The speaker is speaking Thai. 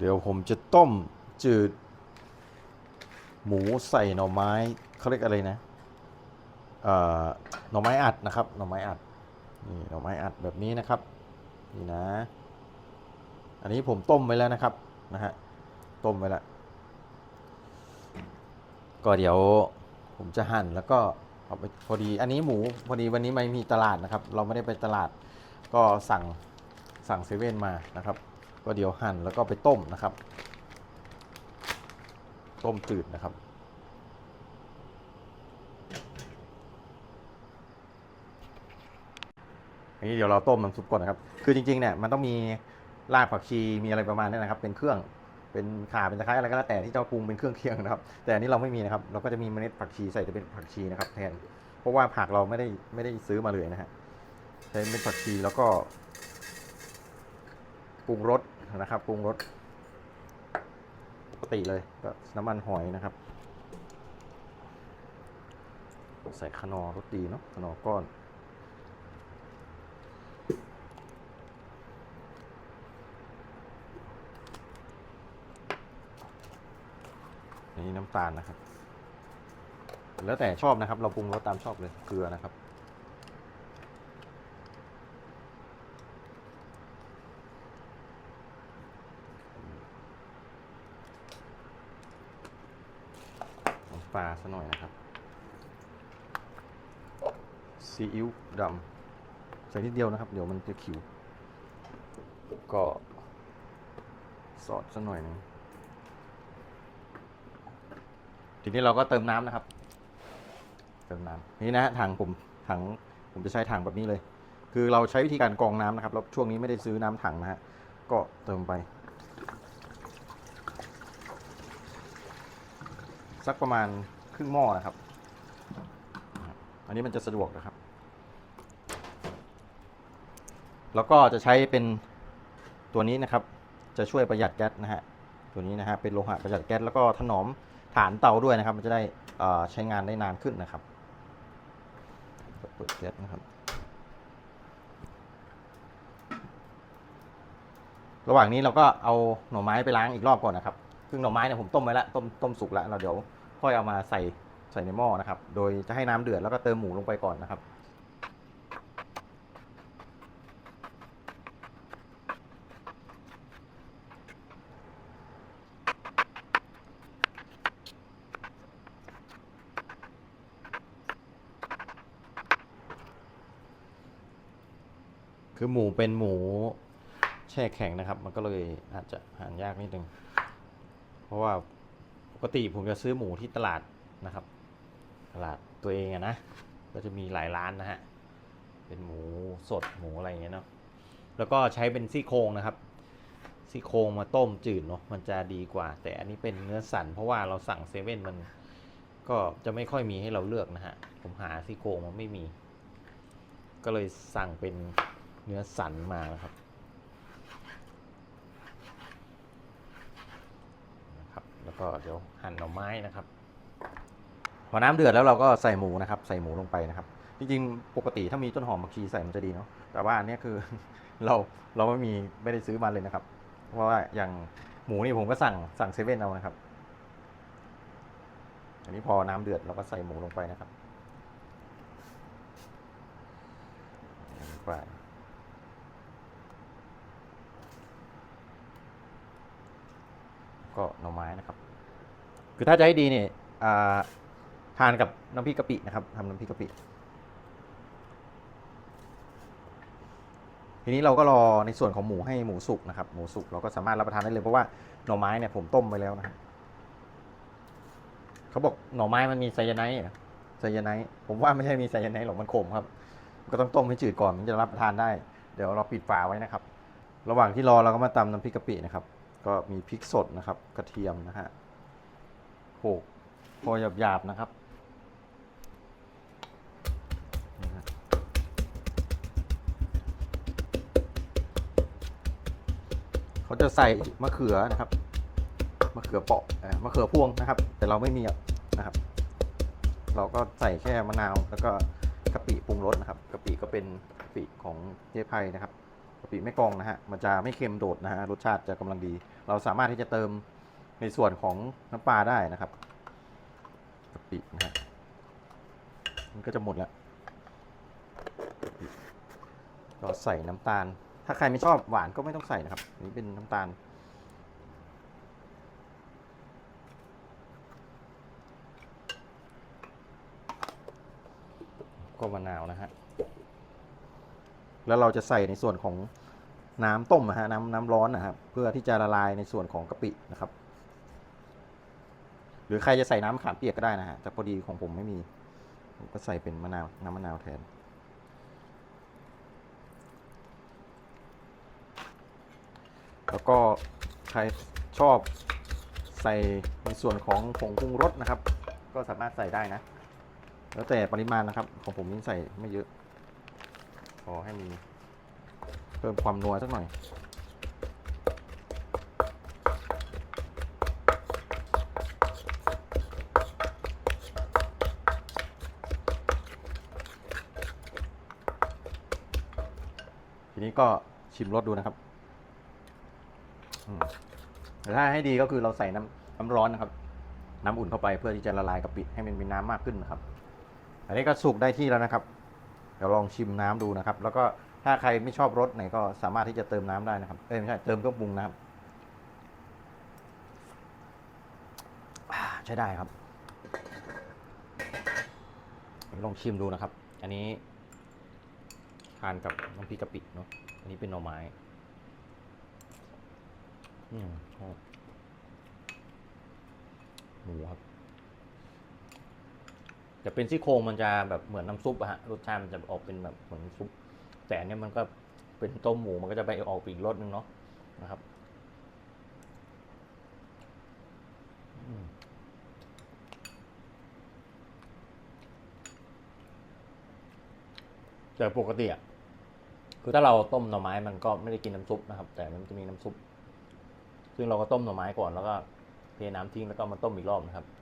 เดี๋ยวผมจะต้มจืด หมูใส่หน่อไม้เขาเรียกอะไรนะเอ่อหน่อไม้อัดนะครับหน่อไม้อัดนี่หน่อไม้อัดแบบนี้นะครับนี่นะ อันนี้ผมต้มไว้แล้วนะครับนะฮะต้มไว้แล้วก็เดี๋ยวผมจะหั่นแล้วก็เอาไปพอดีอันนี้หมูพอดีวันนี้ไม่มีตลาดนะครับ เราไม่ได้ไปตลาดก็สั่งสั่งเซเว่นมานะครับ ก็เดี๋ยวหั่นแล้วก็ไปต้มนะครับ ต้มจืดนะครับ อันนี้เดี๋ยวเราต้มน้ำซุปก่อนนะครับ คือจริงๆเนี่ยมันต้องมีรากผักชีมีอะไรประมาณนี้นะครับ เป็นเครื่องเป็นข่าเป็นตะไคร้อะไรก็แล้วแต่ที่เจ้าปรุงเป็นเครื่องเคียงนะครับ แต่อันนี้เราไม่มีนะครับ เราก็จะมีเมล็ดผักชีใส่จะเป็นผักชีนะครับ แทนเพราะว่าผักเราไม่ได้ไม่ได้ซื้อมาเลยนะฮะใช้เป็นผักชีแล้วก็ ปรุงรสนะครับปรุงรสปกติเลยก็น้ำมันหอยนะครับ ใส่ขนอรสดีเนาะขนอก้อนนนี้น้ำตาลนะครับ แล้วแต่ชอบนะครับ เราปรุงรสตามชอบเลยเกลือนะครับ ปลาซะหน่อยนะครับซีอิ๊วดำใส่นิดเดียวนะครับ เดี๋ยวมันจะขิว ก็ซอสซะหน่อยนึงทีนี้เราก็เติมน้ำนะครับ เติมน้ำนี่นะฮะถังผมถังผมจะใช้ถังแบบนี้เลย คือเราใช้วิธีการกรองน้ำนะครับแล้วช่วงนี้ไม่ได้ซื้อน้ำถังนะฮะก็เติมไป สักประมาณครึ่งหม้อนะครับ อันนี้มันจะสะดวกนะครับ แล้วก็จะใช้เป็นตัวนี้นะครับ จะช่วยประหยัดแก๊สนะฮะ ตัวนี้นะฮะเป็นโลหะประหยัดแก๊สแล้วก็ถนอมฐานเตาด้วยนะครับ มันจะได้ใช้งานได้นานขึ้นนะครับเปิดแก๊สนะครับระหว่างนี้เราก็เอาหน่อไม้ไปล้างอีกรอบก่อนนะครับ ซึ่งหน่อไม้เนี่ยผมต้มไว้แล้วต้มต้มสุกแล้วเราเดี๋ยวค่อยเอามาใส่ใส่ในหม้อนะครับ โดยจะให้น้ำเดือดแล้วก็เติมหมูลงไปก่อนนะครับ คือหมูเป็นหมูแช่แข็งนะครับ มันก็เลยอาจจะหายากนิดนึง เพราะว่าปกติผมจะซื้อหมูที่ตลาดนะครับ ตลาดตัวเองอะนะ ก็จะมีหลายร้านนะฮะ เป็นหมูสดหมูอะไรอย่างเงี้ยเนาะ แล้วก็ใช้เป็นซี่โครงนะครับ ซี่โครงมาต้มจืดเนาะ มันจะดีกว่า แต่อันนี้เป็นเนื้อสัน เพราะว่าเราสั่งเซเว่นมันก็จะไม่ค่อยมีให้เราเลือกนะฮะ ผมหาซี่โครงมันไม่มี ก็เลยสั่งเป็นเนื้อสันมานะครับนะครับ แล้ว ก็เดี๋ยวหั่นหน่อไม้นะครับ พอน้ำเดือดแล้วเราก็ใส่หมูนะครับ ใส่หมูลงไปนะครับ จริงๆ ปกติถ้ามีต้นหอมผักชีใส่มันจะดีเนาะ แต่ว่าอันนี้คือเราเราไม่มีไม่ได้ซื้อมาเลยนะครับ เพราะว่าอย่างหมูนี่ผมก็สั่งสั่งเซเว่นเอานะครับ อันนี้พอน้ำเดือดเราก็ใส่หมูลงไปนะครับไป ก็หน่อไม้นะครับ คือถ้าจะให้ดีเนี่ยทานกับน้ำพริกกะปินะครับทำน้ำพริกกะปิ ทีนี้เราก็รอในส่วนของหมูให้หมูสุกนะครับ หมูสุกเราก็สามารถรับประทานได้เลยเพราะว่าหน่อไม้เนี่ยผมต้มไปแล้วนะครับเขาบอกหน่อไม้มันมีไซยาไนด์ไซยาไนด์ผมว่าไม่ใช่มีไซยาไนด์หรอกมันขมครับ ก็ต้องต้มให้จืดก่อนมันจะรับประทานได้ เดี๋ยวเราปิดฝาไว้นะครับ ระหว่างที่รอเราก็มาตำน้ำพริกกะปินะครับ ก็มีพริกสดนะครับ กระเทียมนะฮะโขกพอหยาบๆนะครับเขาจะใส่มะเขือนะครับมะเขือเปาะอ่อมะเขือพวงนะครับ แต่เราไม่มีนะครับ เราก็ใส่แค่มะนาวแล้วก็กะปิปรุงรสนะครับกะปิก็เป็นกะปิของเจ๊ไพนะครับ กะปิแม่กองนะฮะมันจะไม่เค็มโดดนะฮะรสชาติจะกำลังดี เราสามารถที่จะเติมในส่วนของน้ำปลาได้นะครับกะปินะฮะมันก็จะหมดแล้วก็ใส่น้ำตาล ถ้าใครไม่ชอบหวานก็ไม่ต้องใส่นะครับนนี่เป็นน้ำตาลก็มะนาวนะฮะ แล้วเราจะใส่ในส่วนของน้ำต้มนะฮะน้ำน้ำร้อนนะครับ เพื่อที่จะละลายในส่วนของกะปินะครับ หรือใครจะใส่น้ำมะขามเปียกก็ได้นะฮะแต่พอดีของผมไม่มีผมก็ใส่เป็นมะนาวน้ำมะนาวแทน แล้วก็ใครชอบใส่ในส่วนของผงปรุงรสนะครับ ก็สามารถใส่ได้นะ แล้วแต่ปริมาณนะครับ ของผมนี่ใส่ไม่เยอะ พอให้มีเพิ่มความนัวสักหน่อย ทีนี้ก็ชิมรสดูนะครับแต่ถ้าให้ดีก็คือเราใส่น้ำน้ำร้อนนะครับ น้ำอุ่นเข้าไปเพื่อที่จะละลายกะปิให้มันมีน้ำมากขึ้นนะครับ อันนี้ก็สุกได้ที่แล้วนะครับ ดี๋ยวลองชิมน้ำดูนะครับ แล้วก็ถ้าใครไม่ชอบรสไหนก็สามารถที่จะเติมน้ำได้นะครับเอ้ยไม่ใช่เติมเครื่องปรุงนะครับใช้ได้ครับ ลองชิมดูนะครับ อันนี้ทานกับน้ำพริกกะปิเนาะอันนี้เป็นหน่อไม้อืมชอบหมูครับ จะเป็นซี่โครงมันจะแบบเหมือนน้ำซุปอะฮะรสชาติมันจะออกเป็นแบบเหมือนซุป แต่อันเนี้ยมันก็เป็นต้มหมูมันก็จะไปออกอีกรสนึงเนาะนะครับแต่ปกติอะคือถ้าเราต้มหน่อไม้มันก็ไม่ได้กินน้ำซุปนะครับ แต่มันจะมีน้ำซุป ซึ่งเราก็ต้มหน่อไม้ก่อนแล้วก็เทน้ำทิ้งแล้วก็มาต้มอีกรอบนะครับ